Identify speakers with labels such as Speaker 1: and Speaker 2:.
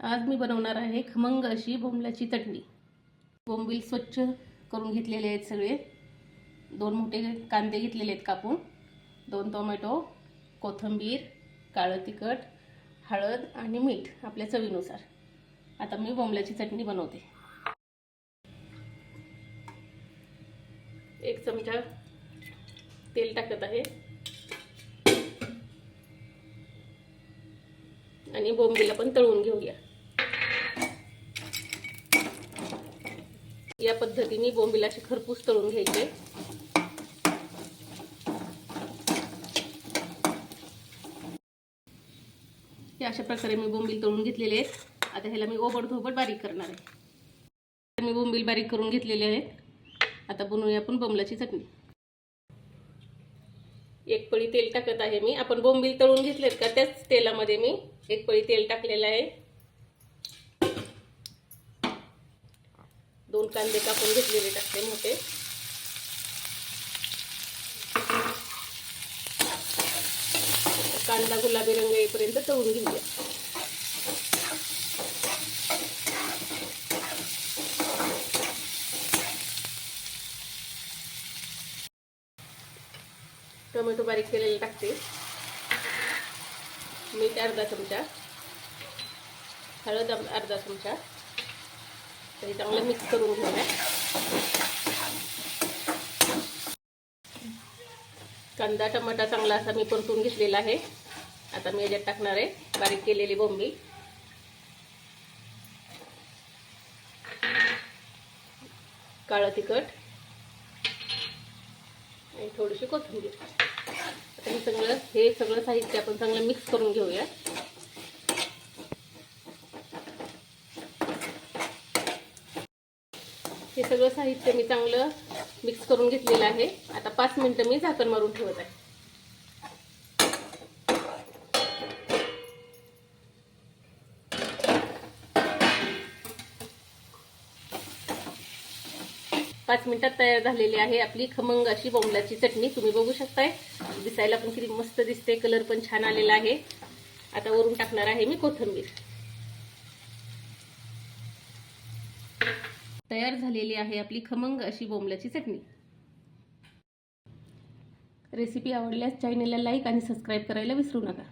Speaker 1: आज मी बनवणार आहे खमंग अशी बोंबल्याची चटणी. बोंबील स्वच्छ करून घेतलेले आहेत सगळे. दोन मोठे कांदे घेतलेले आहेत कापून. दोन टोमॅटो कोथिंबीर काळं तिखट हळद आणि मीठ आपल्या चवीनुसार. आता मी बोंबल्याची चटणी बनवते. एक चमचा तेल टाकत आहे. आणि बोंबीला पण तळून घेऊया. या पद्धतीने बोंबिलाचे खरपूस तळून घ्यायचे. हे अशा प्रकारे मी बोंबील तळून घेतलेले आहेत. आता ह्याला मी ओबड धोबड बारीक करणार आहे. मी बोंबील बारीक करून घेतलेले आहेत. आता बनवूया आपण बोंबलाची चटणी. एक पळी तेल टाकत आहे मी. आपण बोंबील तळून घेतलेत का त्याच तेलामध्ये मी एक पळी तेल टाकलेलं आहे. दोन कांदे कापून घेतलेले टाकते मोठे. कांदा गुलाबी रंग येईपर्यंत तळून घेऊया. टोमॅटो बारीक केलेले टाकते. मीठ अर्धा चमचा. हळद अर्धा चमचा. तरी चांगलं मिक्स करून घेऊया कांदा टमाटा चांगला असा मी परतून घेतलेला आहे. आता मी याच्यात टाकणार आहे बारीक केलेली बोंबी. काळं तिखट. आणि थोडीशी कोथिंबीर. आता हे सगळं हे सगळं साहित्य आपण चांगलं मिक्स करून घेऊया. हे सगळं साहित्य मी चांगलं मिक्स करून घेतलेलं आहे. आता पाच मिनटं मी झाकण मारून ठेवत आहे. पाच मिनिटात तयार झालेली आहे आपली खमंग अशी बोंबलाची चटणी. तुम्ही बघू शकताय. दिसायला पण किती मस्त दिसते. कलर पण छान आलेला आहे. आता वरून टाकणार आहे मी कोथिंबीर. तयार झालेली आहे आपली खमंग अशी बोंबल्याची चटणी. रेसिपी आवडल्यास चॅनलला लाईक आणि सबस्क्राईब करायला विसरू नका.